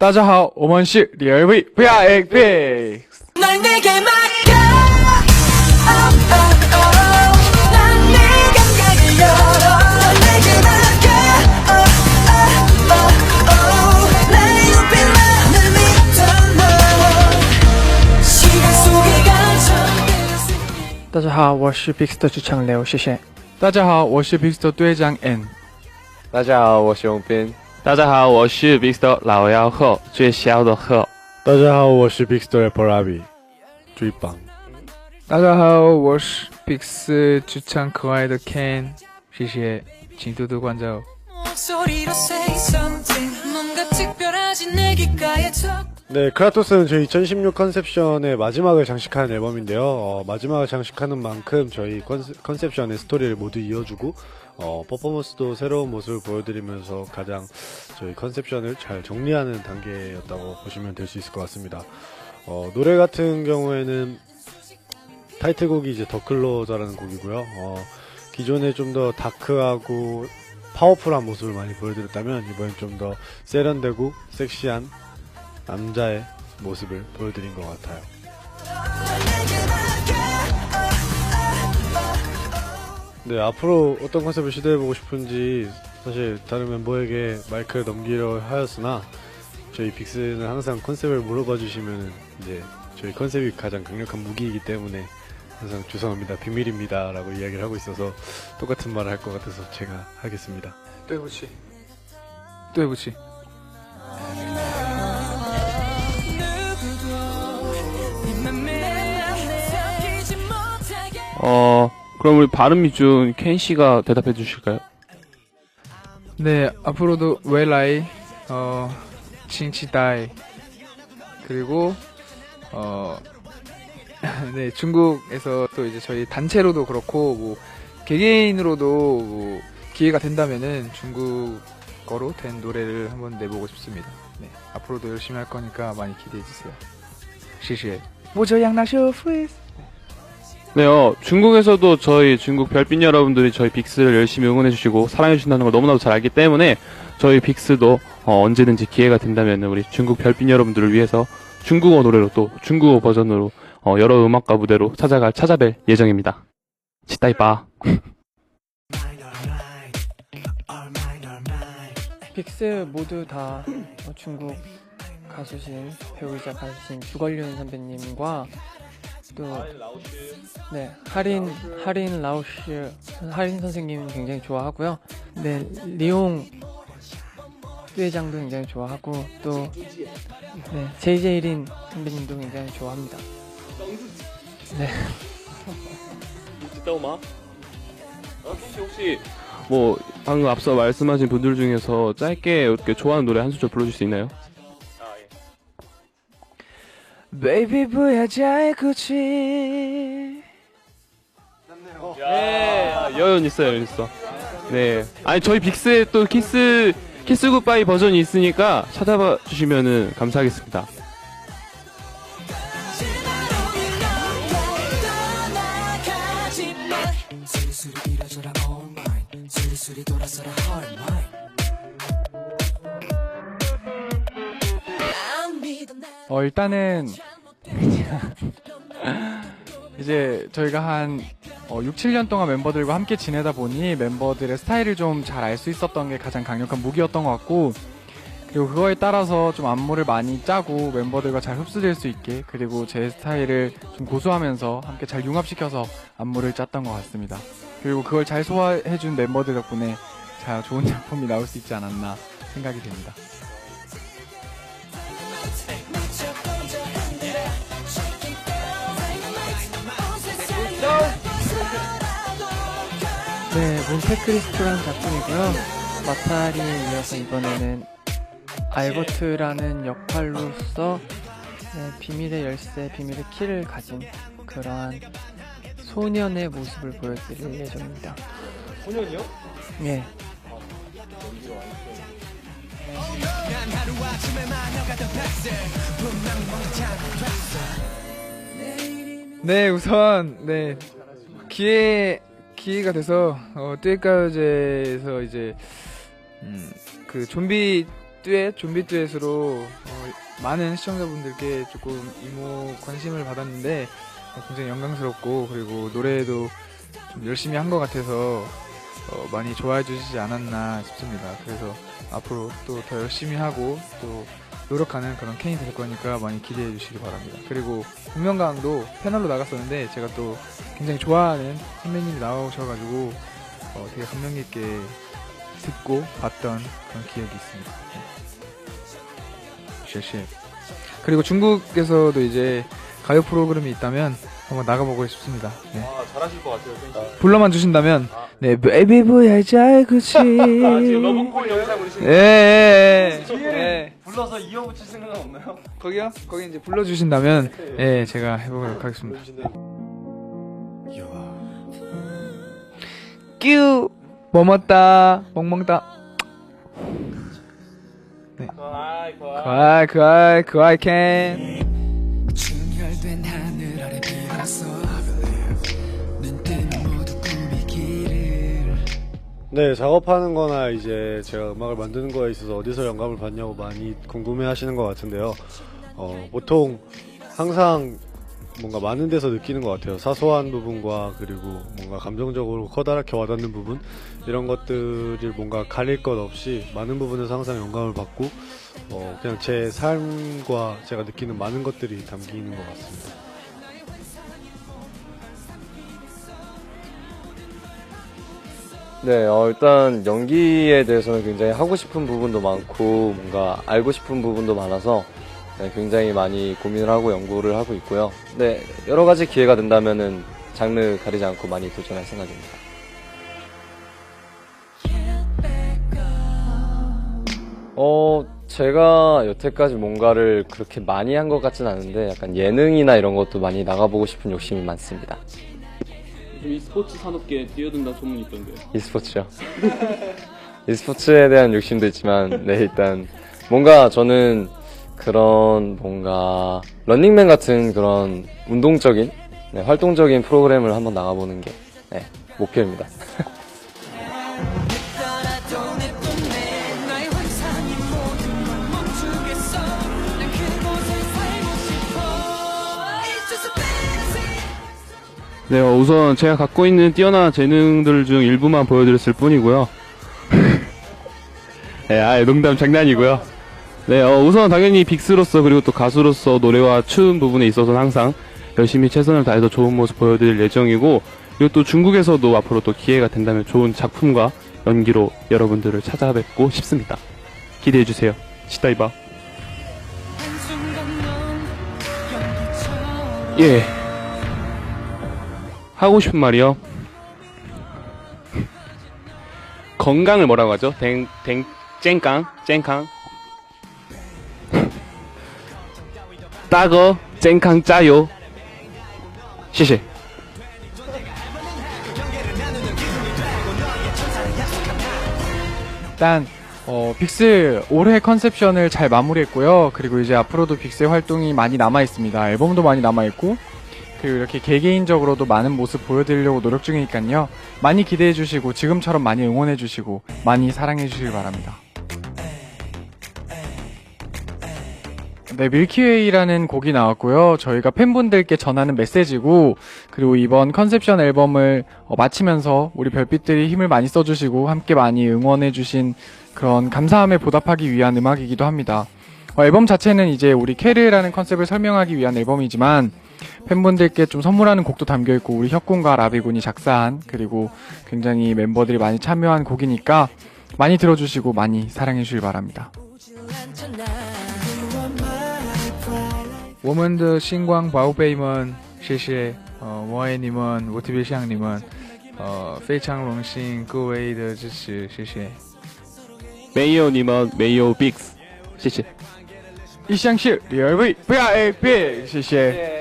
大家好我们是第二位，不要 A B 大家好我是 piksta 流谢谢。大家好我是 Pix 的队长 n 大家好我是荣斌。大家好，我是 Big Store 老妖后，最小的后。大家好，我是 Big Store p o r a b i 最棒。大家好，我是 Bix 最唱可爱的 Ken，谢谢，请多多关照。 네, 크라토스는 저희 2016 컨셉션의 마지막을 장식하는 앨범인데요. 어, 마지막을 장식하는 만큼 저희 컨셉, 컨셉 션의 스토리를 모두 이어주고 어, 퍼포먼스도 새로운 모습을 보여드리면서 가장 저희 컨셉션을 잘 정리하는 단계였다고 보시면 될 수 있을 것 같습니다. 어, 노래 같은 경우에는 타이틀곡이 이제 더 클로저라는 곡이고요. 어, 기존에 좀 더 다크하고 파워풀한 모습을 많이 보여드렸다면 이번엔 좀 더 세련되고 섹시한 남자의 모습을 보여드린 것 같아요. 네, 앞으로 어떤 컨셉을 시도해보고 싶은지 사실 다른 멤버에게 마이크를 넘기려 하였으나 저희 빅스는 항상 컨셉을 물어봐 주시면 이제 저희 컨셉이 가장 강력한 무기이기 때문에 항상 죄송합니다, 비밀입니다 라고 이야기를 하고 있어서 똑같은 말을 할 것 같아서 제가 하겠습니다. 对不起，对不起。 어, 그럼 우리 발음이준 켄 씨가 대답해 주실까요? 네, 앞으로도 웰라이, 어, 칭치다이, 그리고, 어, 네, 중국에서 또 이제 저희 단체로도 그렇고, 뭐, 개개인으로도 뭐 기회가 된다면은 중국어로 된 노래를 한번 내보고 싶습니다. 네, 앞으로도 열심히 할 거니까 많이 기대해 주세요. 시시해. 모저 양나쇼 후이스. 네, 어, 중국에서도 저희 중국 별빛 여러분들이 저희 빅스를 열심히 응원해 주시고 사랑해 주신다는 걸 너무나도 잘 알기 때문에 저희 빅스도 어, 언제든지 기회가 된다면 우리 중국 별빛 여러분들을 위해서 중국어 노래로 또 중국어 버전으로 어, 여러 음악가 무대로 찾아갈 찾아뵐 예정입니다. 치따이빠. 빅스 모두 다 어, 중국 가수신 배우이자 가수신 주걸륜 선배님과 또 네, 하린 하린 라오시 하린 선생님 굉장히 좋아하고요. 네, 리옹 회장도 굉장히 좋아하고 또 네, JJ린 선배님도 굉장히 좋아합니다. 네. 치따오마. 혹시 혹시 뭐 방금 앞서 말씀하신 분들 중에서 짧게 이렇게 좋아하는 노래 한 소절 불러줄 수 있나요? Baby 不要再哭泣。 네, 여연 있어요, 여연 있어. 네. 아니, 저희 빅스에 또 키스, 키스 굿바이 버전이 있으니까 찾아봐 주시면은 감사하겠습니다. 떠나가지 마 슬슬 이뤄져라 all mine 슬슬 돌아서라 all mine 어 일단은 이제 저희가 한 어, 6, 7년 동안 멤버들과 함께 지내다 보니 멤버들의 스타일을 좀 잘 알 수 있었던 게 가장 강력한 무기였던 것 같고 그리고 그거에 따라서 좀 안무를 많이 짜고 멤버들과 잘 흡수될 수 있게 그리고 제 스타일을 좀 고수하면서 함께 잘 융합시켜서 안무를 짰던 것 같습니다. 그리고 그걸 잘 소화해준 멤버들 덕분에 자 좋은 작품이 나올 수 있지 않았나 생각이 됩니다. 네, 몬테크리스토라는 작품이고요. 마타리에 이어서 이번에는 알버트라는 역할로서 네, 비밀의 열쇠, 비밀의 키를 가진 그러한 소년의 모습을 보여드릴 예정입니다. 소년이요? 네. 네, 우선 네 기회 기회가 돼서 어, 뜰가요제에서 이제 음, 그 좀비 듀엣, 좀비 듀엣으로 어, 많은 시청자분들께 조금 이모 관심을 받았는데 어, 굉장히 영광스럽고 그리고 노래도 좀 열심히 한 것 같아서 어, 많이 좋아해 주시지 않았나 싶습니다. 그래서 앞으로 또 더 열심히 하고 또 노력하는 그런 케인이 될 거니까 많이 기대해 주시기 바랍니다. 그리고 공명강도 패널로 나갔었는데 제가 또 굉장히 좋아하는 선배님이 나오셔가지고 어, 되게 감명 깊게 듣고 봤던 그런 기억이 있습니다. 네. 쉐쉐. 그리고 중국에서도 이제 가요 프로그램이 있다면 한번 나가보고 싶습니다. 네. 아, 잘하실 것 같아요. 불러만 주신다면 네 베이비 보야 잘 그치 아, 지금 러브콜 영상 올리신 예, 예, 예. 예. 불러서 이어 붙일 생각은 없나요? 거기요? 거기 이제 불러주신다면 예 제가 해보도록 하겠습니다 끼우 뭐먹다 멍멍다 거아이, 그아이 그아이 그아이 캔 네, 작업하는 거나 이제 제가 음악을 만드는 거에 있어서 어디서 영감을 받냐고 많이 궁금해 하시는 것 같은데요. 어, 보통 항상 뭔가 많은 데서 느끼는 것 같아요. 사소한 부분과 그리고 뭔가 감정적으로 커다랗게 와닿는 부분 이런 것들을 뭔가 가릴 것 없이 많은 부분에서 항상 영감을 받고 어, 그냥 제 삶과 제가 느끼는 많은 것들이 담기는 것 같습니다. 네, 어, 일단 연기에 대해서는 굉장히 하고 싶은 부분도 많고 뭔가 알고 싶은 부분도 많아서 네, 굉장히 많이 고민을 하고 연구를 하고 있고요. 네, 여러 가지 기회가 된다면은 장르 가리지 않고 많이 도전할 생각입니다. 어, 제가 여태까지 뭔가를 그렇게 많이 한 것 같진 않은데 약간 예능이나 이런 것도 많이 나가보고 싶은 욕심이 많습니다. 이 스포츠 산업계에 뛰어든다 소문이 있던데요. e스포츠요. e스포츠에 대한 욕심도 있지만, 네, 일단, 뭔가 저는 그런, 뭔가, 런닝맨 같은 그런 운동적인, 네, 활동적인 프로그램을 한번 나가보는 게, 네, 목표입니다. 네, 어, 우선 제가 갖고 있는 뛰어난 재능들 중 일부만 보여드렸을 뿐이고요. 네, 아, 농담 장난이고요. 네, 어, 우선 당연히 빅스로서 그리고 또 가수로서 노래와 춤 부분에 있어서는 항상 열심히 최선을 다해서 좋은 모습 보여드릴 예정이고 그리고 또 중국에서도 앞으로 또 기회가 된다면 좋은 작품과 연기로 여러분들을 찾아뵙고 싶습니다. 기대해주세요. 시다이바. 예. 하고 싶은 말이요. 건강을 뭐라고 하죠? 댕, 댕, 쨍깡, 쨍캉. 따거, 쨍캉 짜요. 谢谢. 일단 어, 빅스 올해 컨셉션을 잘 마무리했고요. 그리고 이제 앞으로도 빅스의 활동이 많이 남아 있습니다. 앨범도 많이 남아 있고 그리고 이렇게 개개인적으로도 많은 모습 보여드리려고 노력 중이니까요. 많이 기대해 주시고 지금처럼 많이 응원해 주시고 많이 사랑해 주시길 바랍니다. 네, 밀키웨이라는 곡이 나왔고요. 저희가 팬분들께 전하는 메시지고, 그리고 이번 컨셉션 앨범을 어, 마치면서 우리 별빛들이 힘을 많이 써주시고, 함께 많이 응원해 주신 그런 감사함에 보답하기 위한 음악이기도 합니다. 어, 앨범 자체는 이제 우리 캐르라는 컨셉을 설명하기 위한 앨범이지만, 팬분들께 좀 선물하는 곡도 담겨있고, 우리 혁군과 라비군이 작사한, 그리고 굉장히 멤버들이 많이 참여한 곡이니까, 많이 들어주시고, 많이 사랑해주길 바랍니다. 않잖아 You are my pride 我们的星光宝贝们，谢谢，呃，我爱你们，我特别想你们，呃，非常荣幸各位的支持，谢谢。 메이오님은 메이오 빅스. 谢谢.一相信，第二位不要 A B，谢谢。